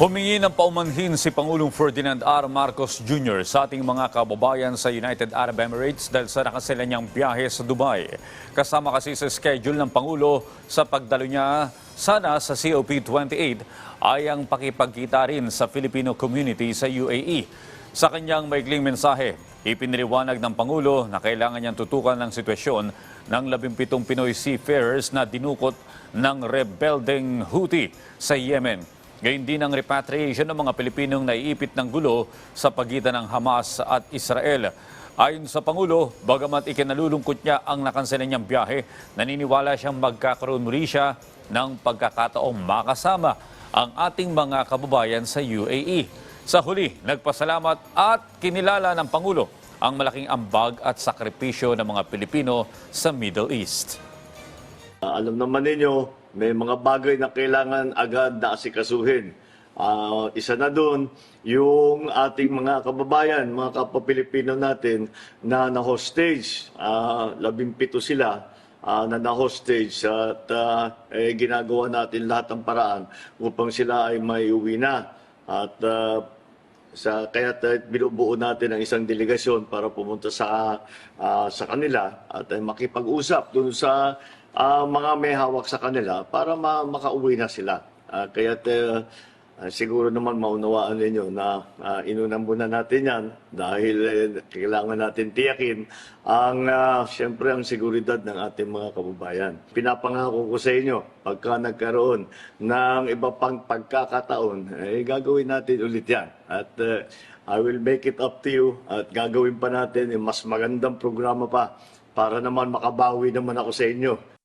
Humingi ng paumanhin si Pangulong Ferdinand R. Marcos Jr. sa ating mga kababayan sa United Arab Emirates dahil sa nakasila niyang biyahe sa Dubai. Kasama kasi sa schedule ng Pangulo sa pagdalo niya sana sa COP28 ay ang pakipagkita rin sa Filipino community sa UAE. Sa kanyang maikling mensahe, ipiniliwanag ng Pangulo na kailangan niyang tutukan ng sitwasyon ng 17 Pinoy seafarers na dinukot ng rebeldeng Houthi sa Yemen. Gayun din ang repatriation ng mga Pilipinong naiipit ng gulo sa pagitan ng Hamas at Israel. Ayon sa Pangulo, bagamat ikinalulungkot niya ang nakansalan niyang biyahe, naniniwala siyang magkakaroon muli siya ng pagkakataong makasama ang ating mga kababayan sa UAE. Sa huli, nagpasalamat at kinilala ng Pangulo ang malaking ambag at sakripisyo ng mga Pilipino sa Middle East. Ah, alam naman ninyo, may mga bagay na kailangan agad na asikasuhin. Ah, isa na doon, yung ating mga kababayan, mga kapwa-Pilipino natin na na-hostage. Ah, labimpito sila ah, na na-hostage at ah, eh, ginagawa natin lahat ng paraan upang sila ay may uwi na. At ah, sa kaya binubuo natin ang isang delegasyon para pumunta sa ah, sa kanila at ay makipag-usap doon sa ah, mga may hawak sa kanila para ma- makauwi na sila. Uh, kaya siguro naman maunawaan ninyo na uh, inunan natin yan dahil eh, kailangan natin tiyakin ang ah, siyempre ang seguridad ng ating mga kababayan. Pinapangako ko sa inyo pagka nagkaroon ng iba pang pagkakataon, eh, gagawin natin ulit yan. At eh, I will make it up to you at gagawin pa natin yung mas magandang programa pa para naman makabawi naman ako sa inyo.